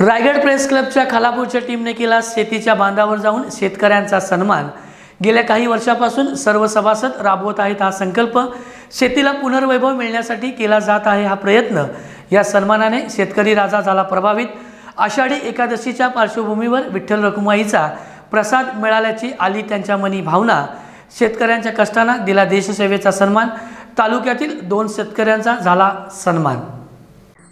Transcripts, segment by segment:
Raigad press क्लबच्या खालापूरच्या टीमने केला शेतीच्या बांधावर जाऊन शेतकऱ्यांचा सन्मान. गेल्या काही वर्षापासून सर्व सभासद राबवत आहेत हा संकल्प. शेतीला पुनर्वैभव मिळण्यासाठी केला जात आहे हा प्रयत्न. या सन्मानाने शेतकरी राजा झाला प्रभावित. आषाढी एकादशीच्या पार्श्वभूमीवर विठ्ठल रखुमाईचा प्रसाद मिळाल्याची आली त्यांच्या मनी भावना. शेतकऱ्यांच्या कष्टांना दिला देशसेवेचा सन्मान. तालुक्यातील दोन शेतकऱ्यांचा झाला सन्मान.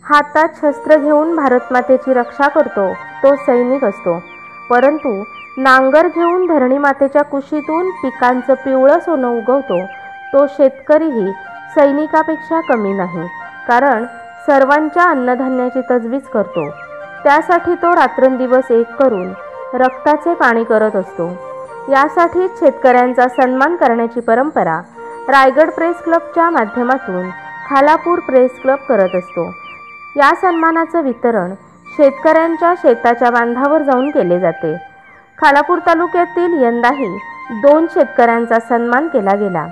हातात शस्त्र घेऊन भारतमातेची रक्षा करतो. तो सैनिक असतो. परंतु नांगर घेऊन धरणी मातेच्या कुशीतून पिकांचं पिवळं सोनं उगवतो. तो शेतकरीही सैनिकापेक्षा कमी नाही कारण सर्वांच्या अन्नधान्याची तजवीज करतो. त्यासाठी तो रात्रंदिवस एक करून रक्ताचे पाणी करत असतो. यासाठीच शेतकऱ्यांचा सन्मान करण्याची परंपरा रायगड प्रेस क्लबच्या माध्यमातून खालापूर प्रेस क्लब करत असतो. या सन्मानाचं वितरण शेतकऱ्यांच्या शेताच्या बांधावर जाऊन केले जाते. खालापूर तालुक्यातील यंदाही दोन शेतकऱ्यांचा सन्मान केला गेला.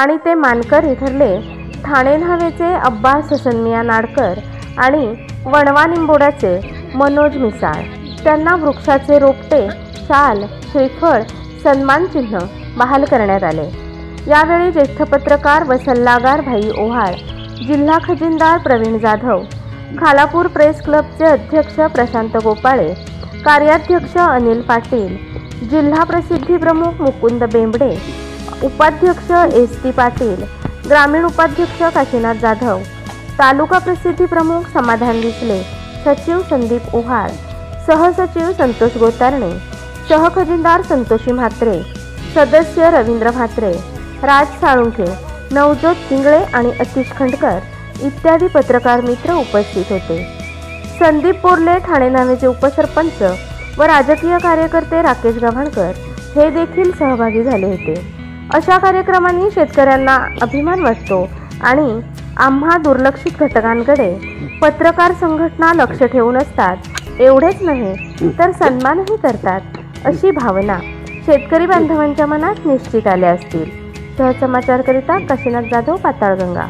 आणि ते मानकरी ठरले ठाणे न्हावेचे अब्बास हसनमिया नाडकर आणि वणवा निंबोड्याचे मनोज मिसाळ. त्यांना वृक्षाचे रोपटे शाल श्रीफळ सन्मानचिन्ह बहाल करण्यात आले. यावेळी ज्येष्ठ पत्रकार व सल्लागार भाई ओहाळ जिल्हा खजिनदार प्रवीण जाधव खालापूर प्रेस क्लबचे अध्यक्ष प्रशांत गोपाळे कार्याध्यक्ष अनिल पाटील जिल्हा प्रसिद्धी प्रमुख मुकुंद बेंबडे उपाध्यक्ष एस टी पाटील ग्रामीण उपाध्यक्ष काशीनाथ जाधव तालुका प्रसिद्धी प्रमुख समाधान दिसले सचिव संदीप ओहाळ सहसचिव संतोष गोतारणे सहखजिनदार संतोषी म्हात्रे सदस्य रवींद्र म्हात्रे राज साळुंखे नवजोत पिंगळे आणि अतिश खंडकर. इत्यादी पत्रकार मित्र उपस्थित होते. संदीप पोर्ले ठाणे नावेचे उपसरपंच व राजकीय कार्यकर्ते राकेश गव्हाणकर हे देखील सहभागी झाले होते. अशा कार्यक्रमांनी शेतकऱ्यांना अभिमान वाटतो आणि आम्हा दुर्लक्षित घटकांकडे पत्रकार संघटना लक्ष ठेवून असतात. एवढेच नव्हे तर सन्मानही करतात अशी भावना शेतकरी बांधवांच्या मनात निश्चित आल्या असतील. सहसमाचारकरिता काशीनाथ जाधव पाताळगंगा.